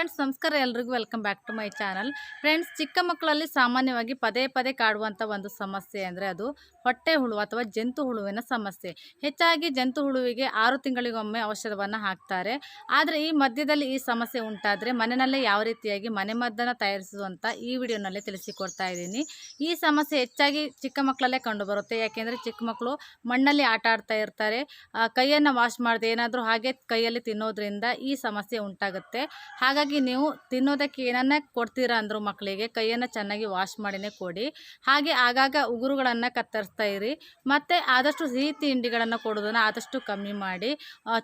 Friends ನಮಸ್ಕಾರ ಎಲ್ರಿಗೂ. Welcome back to my channel friends ಚಿಕ್ಕ ಮಕ್ಕಳಲ್ಲಿ ಸಾಮಾನ್ಯವಾಗಿ ಪದೇ ಪದೇ ಕಾಡುವಂಥ ಒಂದು ಸಮಸ್ಯೆ ಅಂದರೆ ಅದು ಹೊಟ್ಟೆ ಹುಳು ಅಥವಾ ಜಂತು ಹುಳುವಿನ ಸಮಸ್ಯೆ. ಹೆಚ್ಚಾಗಿ ಜಂತು ಹುಳುವಿಗೆ ಆರು ತಿಂಗಳಿಗೊಮ್ಮೆ ಔಷಧವನ್ನು ಹಾಕ್ತಾರೆ. ಆದರೆ ಈ ಮಧ್ಯದಲ್ಲಿ ಈ ಸಮಸ್ಯೆ ಉಂಟಾದರೆ ಮನೆಯಲ್ಲೇ ಯಾವ ರೀತಿಯಾಗಿ ಮನೆಮದ್ದನ್ನು ತಯಾರಿಸುವಂಥ ಈ ವಿಡಿಯೋನಲ್ಲಿ ತಿಳಿಸಿಕೊಡ್ತಾ ಇದ್ದೀನಿ. ಈ ಸಮಸ್ಯೆ ಹೆಚ್ಚಾಗಿ ಚಿಕ್ಕ ಮಕ್ಕಳಲ್ಲೇ ಕಂಡುಬರುತ್ತೆ. ಯಾಕೆಂದರೆ ಚಿಕ್ಕ ಮಕ್ಕಳು ಮಣ್ಣಲ್ಲಿ ಆಟ ಆಡ್ತಾ ಇರ್ತಾರೆ. ಕೈಯನ್ನು ವಾಶ್ ಮಾಡದೆ ಏನಾದರೂ ಹಾಗೆ ಕೈಯಲ್ಲಿ ತಿನ್ನೋದ್ರಿಂದ ಈ ಸಮಸ್ಯೆ ಉಂಟಾಗುತ್ತೆ. ಹಾಗಾಗಿ ನೀವು ತಿನ್ನೋದಕ್ಕೆ ಏನನ್ನ ಕೊಡ್ತೀರಾ ಅಂದರು ಮಕ್ಕಳಿಗೆ ಕೈಯನ್ನು ಚೆನ್ನಾಗಿ ವಾಶ್ ಮಾಡಿನೇ ಕೊಡಿ. ಹಾಗೆ ಆಗಾಗ ಉಗುರುಗಳನ್ನು ಕತ್ತರಿಸ್ತಾ ಇರಿ. ಮತ್ತು ಆದಷ್ಟು ಸಿಹಿ ತಿಂಡಿಗಳನ್ನು ಕೊಡೋದನ್ನು ಆದಷ್ಟು ಕಮ್ಮಿ ಮಾಡಿ.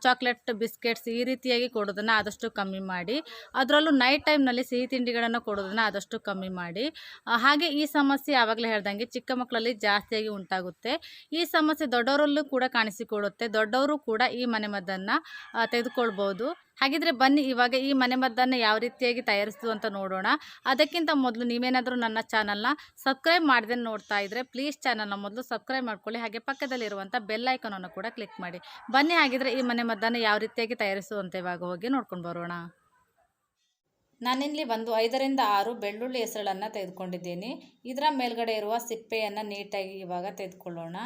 ಚಾಕ್ಲೇಟ್ ಬಿಸ್ಕೆಟ್ಸ್ ಈ ರೀತಿಯಾಗಿ ಕೊಡೋದನ್ನು ಆದಷ್ಟು ಕಮ್ಮಿ ಮಾಡಿ. ಅದರಲ್ಲೂ ನೈಟ್ ಟೈಮ್ನಲ್ಲಿ ಸಿಹಿ ತಿಂಡಿಗಳನ್ನು ಕೊಡೋದನ್ನು ಆದಷ್ಟು ಕಮ್ಮಿ ಮಾಡಿ. ಹಾಗೆ ಈ ಸಮಸ್ಯೆ ಯಾವಾಗಲೇ ಹೇಳ್ದಂಗೆ ಚಿಕ್ಕ ಮಕ್ಕಳಲ್ಲಿ ಜಾಸ್ತಿಯಾಗಿ ಉಂಟಾಗುತ್ತೆ. ಈ ಸಮಸ್ಯೆ ದೊಡ್ಡವರಲ್ಲೂ ಕೂಡ ಕಾಣಿಸಿಕೊಳ್ಳುತ್ತೆ. ದೊಡ್ಡವರು ಕೂಡ ಈ ಮನೆಮದ್ದನ್ನು ತೆಗೆದುಕೊಳ್ಬೋದು. ಹಾಗಿದ್ರೆ ಬನ್ನಿ, ಇವಾಗ ಈ ಮನೆಮದ್ದನ್ನು ಯಾವ ರೀತಿಯಾಗಿ ತಯಾರಿಸ್ತು ಅಂತ ನೋಡೋಣ. ಅದಕ್ಕಿಂತ ಮೊದಲು ನೀವೇನಾದರೂ ನನ್ನ ಚಾನಲ್ನ ಸಬ್ಸ್ಕ್ರೈಬ್ ಮಾಡದೆ ನೋಡ್ತಾ ಇದ್ದರೆ ಪ್ಲೀಸ್ ಚಾನಲ್ನ ಮೊದಲು ಸಬ್ಸ್ಕ್ರೈಬ್ ಮಾಡ್ಕೊಳ್ಳಿ. ಹಾಗೆ ಪಕ್ಕದಲ್ಲಿರುವಂಥ ಬೆಲ್ ಐಕನನ್ನು ಕೂಡ ಕ್ಲಿಕ್ ಮಾಡಿ. ಬನ್ನಿ, ಹಾಗಿದ್ರೆ ಈ ಮನೆಮದ್ದನ್ನು ಯಾವ ರೀತಿಯಾಗಿ ತಯಾರಿಸುವಂತೆ ಇವಾಗ ಹೋಗಿ ನೋಡ್ಕೊಂಡು ಬರೋಣ. ನಾನಿಲ್ಲಿ ಒಂದು ಐದರಿಂದ ಆರು ಬೆಳ್ಳುಳ್ಳಿ ಹೆಸರನ್ನು ತೆಗೆದುಕೊಂಡಿದ್ದೀನಿ. ಇದರ ಮೇಲ್ಗಡೆ ಇರುವ ಸಿಪ್ಪೆಯನ್ನು ನೀಟಾಗಿ ಇವಾಗ ತೆಗೆದುಕೊಳ್ಳೋಣ.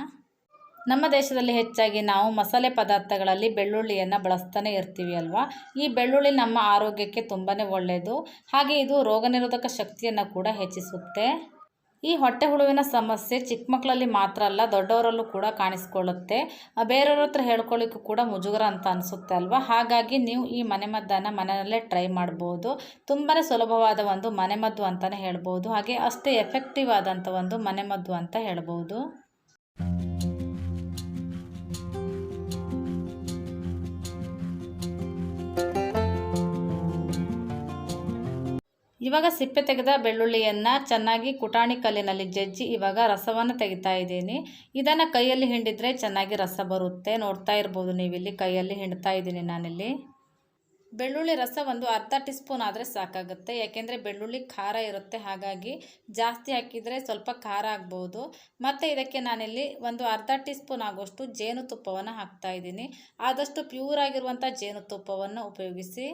ನಮ್ಮ ದೇಶದಲ್ಲಿ ಹೆಚ್ಚಾಗಿ ನಾವು ಮಸಾಲೆ ಪದಾರ್ಥಗಳಲ್ಲಿ ಬೆಳ್ಳುಳ್ಳಿಯನ್ನು ಬಳಸ್ತಾನೆ ಇರ್ತೀವಿ ಅಲ್ವಾ? ಈ ಬೆಳ್ಳುಳ್ಳಿ ನಮ್ಮ ಆರೋಗ್ಯಕ್ಕೆ ತುಂಬಾ ಒಳ್ಳೆಯದು ಹಾಗೆ ಇದು ರೋಗನಿರೋಧಕ ಶಕ್ತಿಯನ್ನು ಕೂಡ ಹೆಚ್ಚಿಸುತ್ತೆ. ಈ ಹೊಟ್ಟೆ ಹುಳುವಿನ ಸಮಸ್ಯೆ ಚಿಕ್ಕ ಮಕ್ಕಳಲ್ಲಿ ಮಾತ್ರ ಅಲ್ಲ, ದೊಡ್ಡವರಲ್ಲೂ ಕೂಡ ಕಾಣಿಸ್ಕೊಳ್ಳುತ್ತೆ. ಬೇರೆಯವ್ರ ಹತ್ರ ಹೇಳ್ಕೊಳ್ಳಿಕ್ಕೂ ಕೂಡ ಮುಜುಗರ ಅಂತ ಅನಿಸುತ್ತೆ ಅಲ್ವಾ? ಹಾಗಾಗಿ ನೀವು ಈ ಮನೆಮದ್ದನ್ನು ಮನೆಯಲ್ಲೇ ಟ್ರೈ ಮಾಡ್ಬೋದು. ತುಂಬಾ ಸುಲಭವಾದ ಒಂದು ಮನೆಮದ್ದು ಅಂತಲೇ ಹೇಳ್ಬೋದು. ಹಾಗೆ ಅಷ್ಟೇ ಎಫೆಕ್ಟಿವ್ ಆದಂಥ ಒಂದು ಮನೆಮದ್ದು ಅಂತ ಹೇಳ್ಬೋದು. ಇವಾಗ ಸಿಪ್ಪೆ ತೆಗೆದ ಬೆಳ್ಳುಳ್ಳಿಯನ್ನು ಚೆನ್ನಾಗಿ ಕುಟಾಣಿ ಕಲ್ಲಿನಲ್ಲಿ ಜಜ್ಜಿ ಇವಾಗ ರಸವನ್ನು ತೆಗಿತಾ ಇದ್ದೀನಿ. ಇದನ್ನು ಕೈಯಲ್ಲಿ ಹಿಂಡಿದರೆ ಚೆನ್ನಾಗಿ ರಸ ಬರುತ್ತೆ. ನೋಡ್ತಾ ಇರ್ಬೋದು ನೀವಿಲ್ಲಿ ಕೈಯಲ್ಲಿ ಹಿಂಡ್ತಾ ಇದ್ದೀನಿ ನಾನಿಲ್ಲಿ. ಬೆಳ್ಳುಳ್ಳಿ ರಸ ಒಂದು ಅರ್ಧ ಟೀ ಸ್ಪೂನ್ ಆದರೆ ಸಾಕಾಗುತ್ತೆ. ಯಾಕೆಂದರೆ ಬೆಳ್ಳುಳ್ಳಿ ಖಾರ ಇರುತ್ತೆ. ಹಾಗಾಗಿ ಜಾಸ್ತಿ ಹಾಕಿದರೆ ಸ್ವಲ್ಪ ಖಾರ ಆಗ್ಬೋದು. ಮತ್ತು ಇದಕ್ಕೆ ನಾನಿಲ್ಲಿ ಒಂದು ಅರ್ಧ ಟೀ ಸ್ಪೂನ್ ಆಗುವಷ್ಟು ಜೇನುತುಪ್ಪವನ್ನು ಹಾಕ್ತಾ ಇದ್ದೀನಿ. ಆದಷ್ಟು ಪ್ಯೂರ್ ಆಗಿರುವಂಥ ಜೇನುತುಪ್ಪವನ್ನು ಉಪಯೋಗಿಸಿ.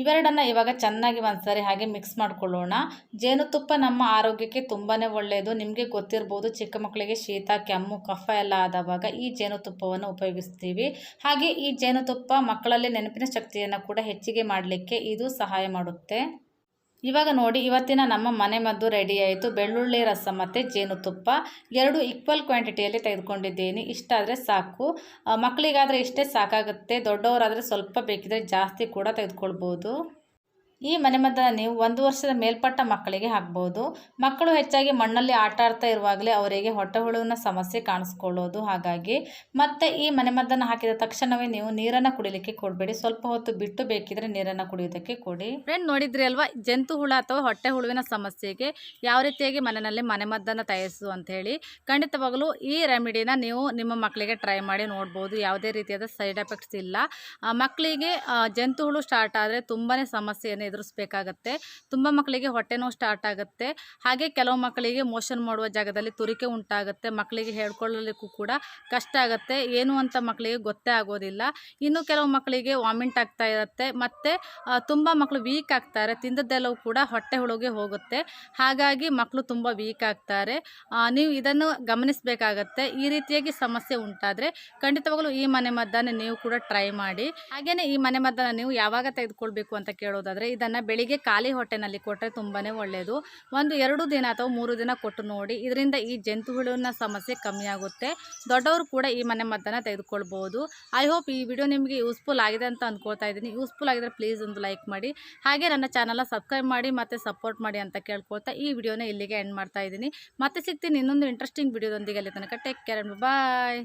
ಇವೆರಡನ್ನು ಇವಾಗ ಚೆನ್ನಾಗಿ ಒಂದ್ಸರಿ ಹಾಗೆ ಮಿಕ್ಸ್ ಮಾಡ್ಕೊಳ್ಳೋಣ. ಜೇನುತುಪ್ಪ ನಮ್ಮ ಆರೋಗ್ಯಕ್ಕೆ ತುಂಬಾ ಒಳ್ಳೆಯದು ನಿಮಗೆ ಗೊತ್ತಿರ್ಬೋದು ಚಿಕ್ಕ ಮಕ್ಕಳಿಗೆ ಶೀತ, ಕೆಮ್ಮು, ಕಫ ಎಲ್ಲ ಆದವಾಗ ಈ ಜೇನುತುಪ್ಪವನ್ನು ಉಪಯೋಗಿಸ್ತೀವಿ. ಹಾಗೆ ಈ ಜೇನುತುಪ್ಪ ಮಕ್ಕಳಲ್ಲಿ ನೆನಪಿನ ಶಕ್ತಿಯನ್ನು ಕೂಡ ಹೆಚ್ಚಿಗೆ ಮಾಡಲಿಕ್ಕೆ ಇದು ಸಹಾಯ ಮಾಡುತ್ತೆ. ಇವಾಗ ನೋಡಿ, ಇವತ್ತಿನ ನಮ್ಮ ಮನೆ ಮದ್ದು ರೆಡಿ ಆಯಿತು. ಬೆಳ್ಳುಳ್ಳಿ, ರಸ ಮತ್ತು ಜೇನುತುಪ್ಪ. ಎರಡು ಈಕ್ವಲ್ ಕ್ವಾಂಟಿಟಿಯಲ್ಲಿ ತೆಗೆದುಕೊಂಡಿದ್ದೀನಿ. ಇಷ್ಟಾದರೆ ಸಾಕು. ಮಕ್ಕಳಿಗಾದರೆ ಇಷ್ಟೇ ಸಾಕಾಗುತ್ತೆ. ದೊಡ್ಡವರಾದರೆ ಸ್ವಲ್ಪ ಬೇಕಿದ್ರೆ ಜಾಸ್ತಿ ಕೂಡ ತೆಗೆದುಕೊಳ್ಬೋದು. ಈ ಮನೆಮದ್ದನ್ನು ನೀವು ಒಂದು ವರ್ಷದ ಮೇಲ್ಪಟ್ಟ ಮಕ್ಕಳಿಗೆ ಹಾಕ್ಬೋದು. ಮಕ್ಕಳು ಹೆಚ್ಚಾಗಿ ಮಣ್ಣಲ್ಲಿ ಆಟ ಆಡ್ತಾ ಇರುವಾಗಲೇ ಅವರಿಗೆ ಹೊಟ್ಟೆ ಹುಳುವಿನ ಸಮಸ್ಯೆ ಕಾಣಿಸ್ಕೊಳ್ಳೋದು ಹಾಗಾಗಿ. ಮತ್ತೆ ಈ ಮನೆಮದ್ದನ್ನು ಹಾಕಿದ ತಕ್ಷಣವೇ ನೀವು ನೀರನ್ನು ಕುಡಿಲಿಕ್ಕೆ ಕೊಡಬೇಡಿ. ಸ್ವಲ್ಪ ಹೊತ್ತು ಬಿಟ್ಟು ಬೇಕಿದ್ರೆ ನೀರನ್ನು ಕುಡಿಯೋದಕ್ಕೆ ಕೊಡಿ. ಫ್ರೆಂಡ್ ನೋಡಿದ್ರಿ ಅಲ್ವಾ? ಜಂತು ಹುಳ ಅಥವಾ ಹೊಟ್ಟೆ ಹುಳುವಿನ ಸಮಸ್ಯೆಗೆ ಯಾವ ರೀತಿಯಾಗಿ ಮನೆಯಲ್ಲಿ ಮನೆಮದ್ದನ್ನು ತಯಾರಿಸು ಅಂತ ಹೇಳಿ ಖಂಡಿತವಾಗಲೂ ಈ ರೆಮಿಡಿನ ನೀವು ನಿಮ್ಮ ಮಕ್ಕಳಿಗೆ ಟ್ರೈ ಮಾಡಿ ನೋಡ್ಬೋದು. ಯಾವುದೇ ರೀತಿಯಾದ ಸೈಡ್ ಎಫೆಕ್ಟ್ಸ್ ಇಲ್ಲ. ಮಕ್ಕಳಿಗೆ ಜಂತು ಹುಳು ಸ್ಟಾರ್ಟ್ ಆದರೆ ತುಂಬಾ ಸಮಸ್ಯೆಯನ್ನು ಎದುರಿಸ್ಬೇಕಾಗತ್ತೆ. ತುಂಬ ಮಕ್ಕಳಿಗೆ ಹೊಟ್ಟೆ ನೋವು ಸ್ಟಾರ್ಟ್ ಆಗುತ್ತೆ. ಹಾಗೆ ಕೆಲವು ಮಕ್ಕಳಿಗೆ ಮೋಷನ್ ಮಾಡುವ ಜಾಗದಲ್ಲಿ ತುರಿಕೆ ಉಂಟಾಗುತ್ತೆ. ಮಕ್ಕಳಿಗೆ ಹೇಳ್ಕೊಳ್ಳಲಿಕ್ಕೂ ಕೂಡ ಕಷ್ಟ ಆಗುತ್ತೆ. ಏನು ಅಂತ ಮಕ್ಕಳಿಗೆ ಗೊತ್ತೇ ಆಗೋದಿಲ್ಲ. ಇನ್ನು ಕೆಲವು ಮಕ್ಕಳಿಗೆ ವಾಮಿಂಟ್ ಆಗ್ತಾ ಇರುತ್ತೆ. ಮತ್ತು ತುಂಬ ಮಕ್ಕಳು ವೀಕ್ ಆಗ್ತಾರೆ. ತಿಂದದ್ದೆಲ್ಲವೂ ಕೂಡ ಹೊಟ್ಟೆ ಹುಳುಗೆ ಹೋಗುತ್ತೆ. ಹಾಗಾಗಿ ಮಕ್ಕಳು ತುಂಬ ವೀಕ್ ಆಗ್ತಾರೆ. ನೀವು ಇದನ್ನು ಗಮನಿಸಬೇಕಾಗತ್ತೆ. ಈ ರೀತಿಯಾಗಿ ಸಮಸ್ಯೆ ಉಂಟಾದರೆ ಖಂಡಿತವಾಗಲೂ ಈ ಮನೆ ನೀವು ಕೂಡ ಟ್ರೈ ಮಾಡಿ. ಹಾಗೆಯೇ ಈ ಮನೆ ನೀವು ಯಾವಾಗ ತೆಗೆದುಕೊಳ್ಬೇಕು ಅಂತ ಕೇಳೋದಾದರೆ ಇದನ್ನು ಬೆಳಿಗ್ಗೆ ಖಾಲಿ ಹೊಟ್ಟೆನಲ್ಲಿ ಕೊಟ್ಟರೆ ತುಂಬಾ ಒಳ್ಳೆಯದು ಒಂದು ಎರಡು ದಿನ ಅಥವಾ ಮೂರು ದಿನ ಕೊಟ್ಟು ನೋಡಿ, ಇದರಿಂದ ಈ ಜಂತು ಹುಳುವಿನ ಸಮಸ್ಯೆ ಕಮ್ಮಿ ಆಗುತ್ತೆ. ದೊಡ್ಡವರು ಕೂಡ ಈ ಮನೆ ಮದ್ದನ್ನು ತೆಗೆದುಕೊಳ್ಬೋದು. ಐ ಹೋಪ್ ಈ ವಿಡಿಯೋ ನಿಮಗೆ ಯೂಸ್ಫುಲ್ ಆಗಿದೆ ಅಂತ ಅಂದ್ಕೊಳ್ತಾ ಇದ್ದೀನಿ. ಯೂಸ್ಫುಲ್ ಆಗಿದ್ರೆ ಪ್ಲೀಸ್ ಒಂದು ಲೈಕ್ ಮಾಡಿ. ಹಾಗೆ ನನ್ನ ಚಾನಲ್ನ ಸಬ್ಸ್ಕ್ರೈಬ್ ಮಾಡಿ, ಮತ್ತು ಸಪೋರ್ಟ್ ಮಾಡಿ ಅಂತ ಕೇಳ್ಕೊಳ್ತಾ ಈ ವಿಡಿಯೋನ ಇಲ್ಲಿಗೆ ಎಂಡ್ ಮಾಡ್ತಾ ಇದ್ದೀನಿ. ಮತ್ತೆ ಸಿಗ್ತೀನಿ ಇನ್ನೊಂದು ಇಂಟ್ರೆಸ್ಟಿಂಗ್ ವಿಡಿಯೋದೊಂದಿಗೆ ಅಲ್ಲಿ ತನಕ. Take care bye